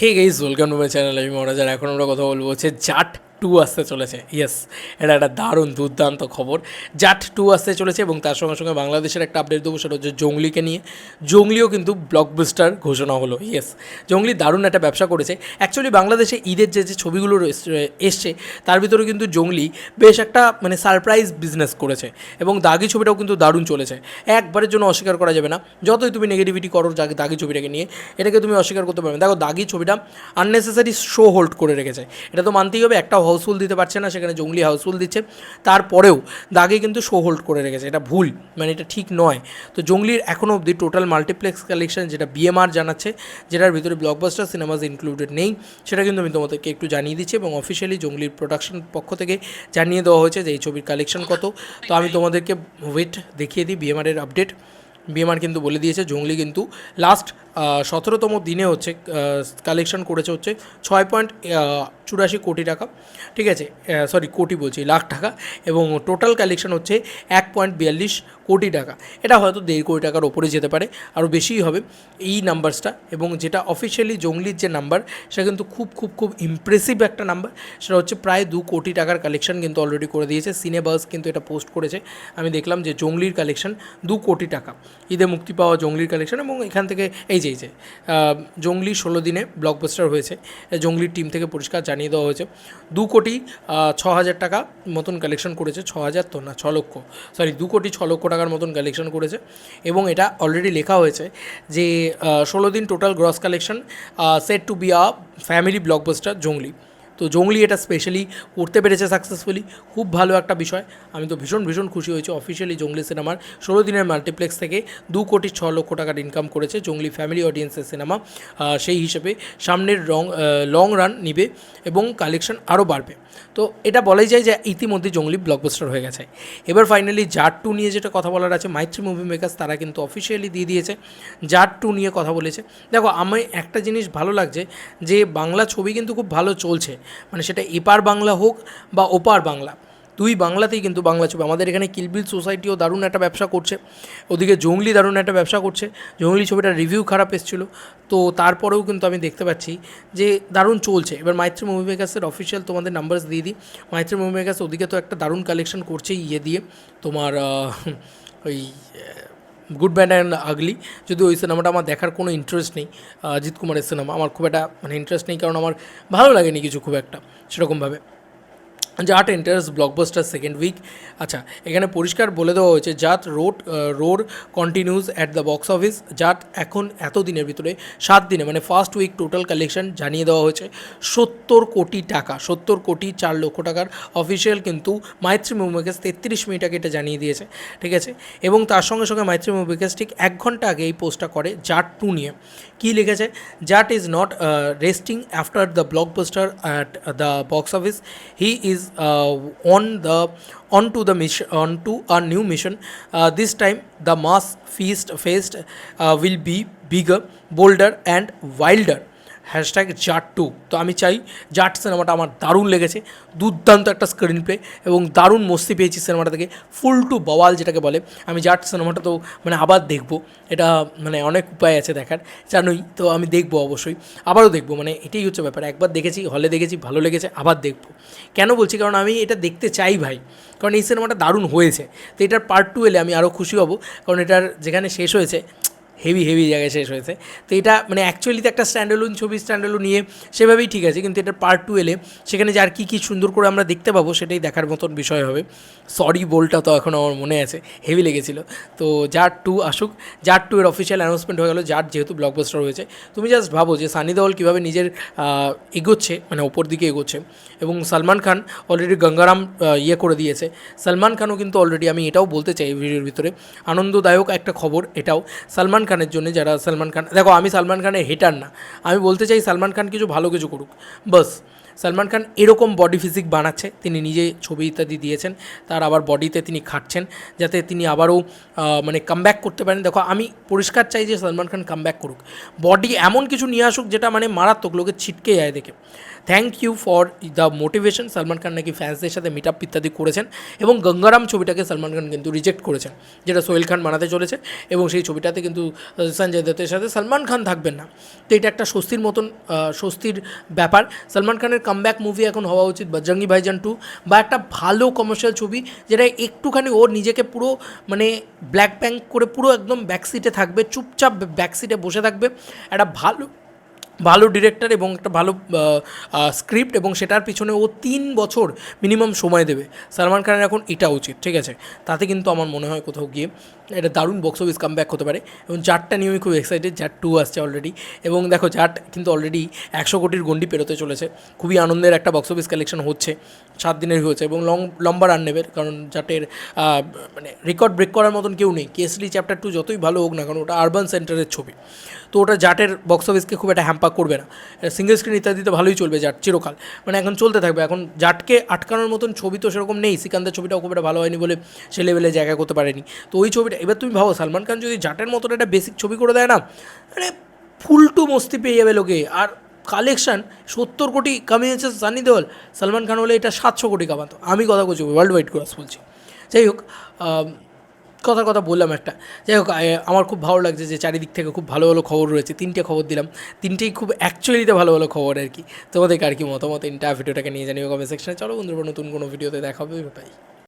Hey guys welcome to my channel আমি মহারাজার এখন আমরা কথা বলব হচ্ছে জাট টু আসতে চলেছে। ইয়েস এটা একটা দারুণ দুর্দান্ত খবর। জাট টু আসতে চলেছে এবং তার সঙ্গে সঙ্গে বাংলাদেশের একটা আপডেট দেবো, সেটা হচ্ছে জঙ্গলিকে নিয়ে। জঙ্গলিও কিন্তু ব্লকবাস্টার ঘোষণা হলো। ইয়েস জঙ্গলি দারুণ একটা ব্যবসা করেছে। অ্যাকচুয়ালি বাংলাদেশে ঈদের যে যে ছবিগুলো এসছে, তার ভিতরে কিন্তু জঙ্গলি বেশ একটা মানে সারপ্রাইজ বিজনেস করেছে এবং দাগি ছবিটাও কিন্তু দারুণ চলেছে। একবারের জন্য অস্বীকার করা যাবে না। যতই তুমি নেগেটিভিটি করো দাগি ছবিটাকে নিয়ে, এটাকে তুমি অস্বীকার করতে পারবে দেখো, দাগি ছবিটা আননেসেসারি শো হোল্ড করে রেখেছে। এটা তো মানতেই হবে, একটা হাউসফুল দিতে পারছে না, সেখানে জঙ্গলি হাউসফুল দিচ্ছে। তারপরেও দাগে কিন্তু শো হোল্ড করে রেখেছে। এটা ভুল মানে এটা ঠিক নয়। তো জঙ্গলির এখনও অবধি টোটাল মাল্টিপ্লেক্স কালেকশন যেটা বিএমআর জানাচ্ছে, যেটার ভিতরে ব্লকবাস্টার সিনেমাস ইনক্লুডেড নেই, সেটা কিন্তু আমি তোমাদেরকে একটু জানিয়ে দিচ্ছি এবং অফিসিয়ালি জঙ্গলির প্রোডাকশন পক্ষ থেকে জানিয়ে দেওয়া হয়েছে যে এই ছবির কালেকশন কত। তো আমি তোমাদেরকে ওয়েট দেখিয়ে দিই বিএমআরের আপডেট বিএমআর কিন্তু বলে দিয়েছে, জঙ্গলি কিন্তু লাস্ট সতেরোতম দিনে হচ্ছে কালেকশন করেছে হচ্ছে ছয় পয়েন্ট চুরাশি কোটি টাকা। ঠিক আছে? সরি কোটি বলছি, লাখ টাকা। এবং টোটাল কালেকশন হচ্ছে এক পয়েন্ট বিয়াল্লিশ কোটি টাকা। এটা হয়তো দেড় কোটি টাকার ওপরে যেতে পারে, আরও বেশিই হবে এই নাম্বারসটা এবং যেটা অফিসিয়ালি জঙ্গলির যে নাম্বার সেটা কিন্তু খুব খুব খুব ইমপ্রেসিভ একটা নাম্বার সেটা হচ্ছে প্রায় দু কোটি টাকার কালেকশন কিন্তু অলরেডি করে দিয়েছে। সিনেবাস কিন্তু এটা পোস্ট করেছে। আমি দেখলাম যে জঙ্গলির কালেকশন দু কোটি টাকা। ঈদে মুক্তি পাওয়া জঙ্গলির কালেকশন এবং এখান থেকে এই যে এই যে জঙ্গলি ষোলো দিনে ব্লকবাস্টার হয়েছে। জঙ্গলির টিম থেকে পরিষ্কার জানিয়ে দেওয়া হয়েছে। দু কোটি ছ হাজার টাকা মতন কালেকশন করেছে, ছ হাজার তো না, ছ লক্ষ সরি দু কোটি, ছ লক্ষ টাকার মতন কালেকশন করেছে। এবং এটা অলরেডি লেখা হয়েছে যে ষোলো দিন total gross collection set to be a family blockbuster জঙ্গলি। তো জঙ্গলি এটা স্পেশালি করতে পেরেছে সাকসেসফুলি খুব ভালো একটা বিষয়। আমি তো ভীষণ ভীষণ খুশি হয়েছি অফিসিয়ালি জঙ্গলি সিনেমার ষোলো দিনের মাল্টিপ্লেক্স থেকে দু কোটি ছ লক্ষ টাকার ইনকাম করেছে জঙ্গলি ফ্যামিলি অডিয়েন্সের সিনেমা সেই হিসেবে সামনের রং লং রান নিবে এবং কালেকশন আরও বাড়বে। তো এটা বলাই যায় যে ইতিমধ্যে জঙ্গলি ব্লকবাস্টার হয়ে গেছে। এবার ফাইনালি জাট টু নিয়ে যেটা কথা বলার আছে মাইত্রী মুভি মেকার্স তারা কিন্তু অফিসিয়ালি দিয়ে দিয়েছে। জাট টু নিয়ে কথা বলেছে। দেখো আমার একটা জিনিস ভালো লাগছে যে বাংলা ছবি কিন্তু খুব ভালো চলছে। মানে সেটা এপার বাংলা হোক বা ওপার বাংলা, দুই বাংলাতেই কিন্তু বাংলা ছবি। আমাদের এখানে কিলবিল সোসাইটিও দারুণ একটা ব্যবসা করছে, ওদিকে জঙ্গলি দারুণ একটা ব্যবসা করছে। জঙ্গলি ছবিটার রিভিউ খারাপ এসেছিল। তো তারপরেও কিন্তু আমি দেখতে পাচ্ছি যে দারুণ চলছে। এবার মাইত্রী মুভি মেকার্সের অফিসিয়াল তোমাদের নাম্বারস দিয়ে দিই। মাইত্রী মুভি মেকার্স ওদিকে তো একটা দারুণ কালেকশন করছে ইয়ে দিয়ে। তোমার ওই গুড ব্যান্ড অ্যান্ড আগলি যদি ওই সিনেমাটা আমার দেখার কোনো ইন্টারেস্ট নেই অজিত কুমারের সিনেমা আমার খুব একটা মানে ইন্টারেস্ট নেই, কারণ আমার ভালো লাগেনি কিছু খুব একটা, সেরকমভাবে। Jaat enters blockbuster second week আচ্ছা এখানে পরিষ্কার বলে দেওয়া হয়েছে, Jaat road road continues at the box office Jaat এখন এত দিনের ভিতরে, সাত দিনে মানে ফার্স্ট উইক টোটাল কালেকশন জানিয়ে দেওয়া হয়েছে, সত্তর কোটি টাকা, সত্তর কোটি চার লক্ষ টাকার অফিসিয়াল কিন্তু মাইত্রী মুভিকেস তেত্রিশ মিনিট আগে এটা জানিয়ে দিয়েছে, ঠিক আছে? এবং তার সঙ্গে সঙ্গে মাইত্রী মুভিকেস ঠিক এক ঘণ্টা আগে এই পোস্টটা করে জাট টু নিয়ে। কী লিখেছে? Jaat is not resting after the blockbuster at the box office he is is uh, on the onto the mission onto a new mission. Uh, this time the mass feast fest uh, will be bigger, bolder, and wilder. Hashtag Jaat two. তো আমি চাই জাট সিনেমাটা আমার দারুণ লেগেছে। দুর্দান্ত একটা screen play এবং দারুণ মস্তি পেয়েছি সিনেমাটা থেকে। ফুল টু বওয়াল যেটাকে বলে। আমি জাট সিনেমাটা তো মানে আবার দেখব। এটা মানে অনেক উপায় আছে দেখার। জানোই, তো আমি দেখব অবশ্যই। আবারও দেখব। মানে এটাই হচ্ছে ব্যাপার। একবার দেখেছি হলে দেখেছি, ভালো লেগেছে, আবার দেখব। কেন বলছি? কারণ আমি এটা দেখতে চাই ভাই। কারণ এই সিনেমাটা দারুণ হয়েছে। তো এটার পার্ট টু এলে আমি আরও খুশি হব। কারণ এটার যেখানে শেষ হয়েছে হেভি হেভি জায়গায় শেষ হয়েছে। তো এটা মানে অ্যাকচুয়ালি তো একটা স্ট্যান্ডালোন ছবি স্ট্যান্ডালোন নিয়ে সেভাবেই ঠিক আছে, কিন্তু এটার পার্ট টু এলে সেখানে যার কী কী সুন্দর করে আমরা দেখতে পাবো সেটাই দেখার মতন বিষয় হবে। সরি বলটা তো এখন আমার মনে আছে হেভি লেগেছিল। তো জাট টু আসুক জাট টু এর অফিসিয়াল অ্যানাউন্সমেন্ট হয়ে গেলো জাট যেহেতু ব্লকবাস্টার হয়েছে, তুমি জাস্ট ভাবো যে সানি দেওয়াল কীভাবে নিজের এগোচ্ছে মানে ওপর দিকে এগোচ্ছে। এবং সালমান খান অলরেডি গঙ্গারাম ইয়ে করে দিয়েছে। সালমান খানও কিন্তু অলরেডি আমি এটাও বলতে চাই ভিডিওর ভিতরে, আনন্দদায়ক একটা খবর এটাও। সালমান খানের জন্য যারা সালমান খান, দেখো আমি সালমান খানের হেটার না। আমি বলতে চাই সালমান খান কিছু ভালো কিছু করুক। বাস। সালমান খান এরকম বডি ফিজিক বানাচ্ছে, তিনি নিজে ছবি ইত্যাদি দিয়েছেন, তার আবার বডিতে তিনি খাটছেন, যাতে তিনি আবারও মানে কামব্যাক করতে পারেন। দেখো, আমি পরিষ্কার চাই যে সালমান খান কামব্যাক করুক। বডি এমন কিছু নিয়ে আসুক যেটা মানে মারাত্মক, লোকে ছিটকে যায় দেখে। Thank you for the motivation Salman Khan নাকি ফ্যান্সদের সাথে মিট আপ ইত্যাদি করেছেন এবং গঙ্গারাম ছবিটাকে সালমান খান কিন্তু রিজেক্ট করেছেন, যেটা সোহেল খান বানাতে চলেছে এবং সেই ছবিটাতে কিন্তু সঞ্জয় দত্তের সাথে সালমান খান থাকবেন না। তো এটা একটা স্বস্তির মতন স্বস্তির ব্যাপার। সালমান খানের কামব্যাক মুভি এখন হওয়া উচিত বজরঙ্গি ভাইজান টু বা একটা ভালো কমার্শিয়াল ছবি যেটা একটুখানি ও নিজেকে পুরো মানে ব্ল্যাক ব্যাঙ্ক করে পুরো একদম ব্যাকসিটে থাকবে, চুপচাপ ব্যাক সিটে বসে থাকবে। একটা ভালো ভালো ডিরেক্টর এবং একটা ভালো স্ক্রিপ্ট এবং সেটার পিছনে ও তিন বছর মিনিমাম সময় দেবে। সালমান খানের এখন এটা উচিত, ঠিক আছে? তাতে কিন্তু আমার মনে হয় কোথাও গিয়ে এটা দারুণ বক্স অফিস কাম হতে পারে এবং জাটটা নিয়ে আমি খুব এক্সাইটেড জাট টু আসছে অলরেডি এবং দেখো জাট কিন্তু অলরেডি একশো কোটির গন্ডি পেরোতে চলেছে। খুবই আনন্দের একটা বক্স অফিস কালেকশন হচ্ছে, সাত দিনের হয়েছে এবং লং লম্বা রান নেবে, কারণ জাটের মানে রেকর্ড ব্রেক করার মতন কেউ নেই। কেসলি চ্যাপ্টার টু যতই ভালো হোক না কারণ ওটা আরবান সেন্টারের ছবি। তো ওটা জাটের বক্স অফিসকে খুব একটা হ্যাম্পার করবে না। সিঙ্গেল স্ক্রিন ইত্যাদিতে ভালোই চলবে জাট, চিরকাল। মানে এখন চলতে থাকবে। এখন জাটকে আটকানোর মতন ছবি তো সেরকম নেই। সিকান্তের ছবিটাও খুব একটা ভালো হয়নি বলে সে লেভেলে জায়গা করতে পারেনি। তো ওই ছবিটা, এবার তুমি ভাবো, সালমান খান যদি জাটের মতন একটা বেসিক ছবি করে দেয় না মানে ফুল টু মস্তি পেয়ে যাবে লোকে। আর কালেকশন সত্তর কোটি কামিয়েছে সানি দেওয়াল। সালমান খান হলে এটা সাতশো কোটি কামাতো। আমি কথা বলছি ওয়ার্ল্ড ওয়াইড ক্রস বলছি। যাই হোক কথার কথা বললাম একটা। যাই হোক আমার খুব ভালো লাগছে যে চারিদিক থেকে খুব ভালো ভালো খবর রয়েছে। তিনটে খবর দিলাম। তিনটেই খুব অ্যাকচুয়ালিতে ভালো ভালো খবর আর কি। তোমাদেরকে আর কি মতামত ইন্টার ভিডিওটাকে নিয়ে জানিও কমেন্ট সেকশনে চলো বন্ধুরা, নতুন কোনো ভিডিওতে দেখাবে বাই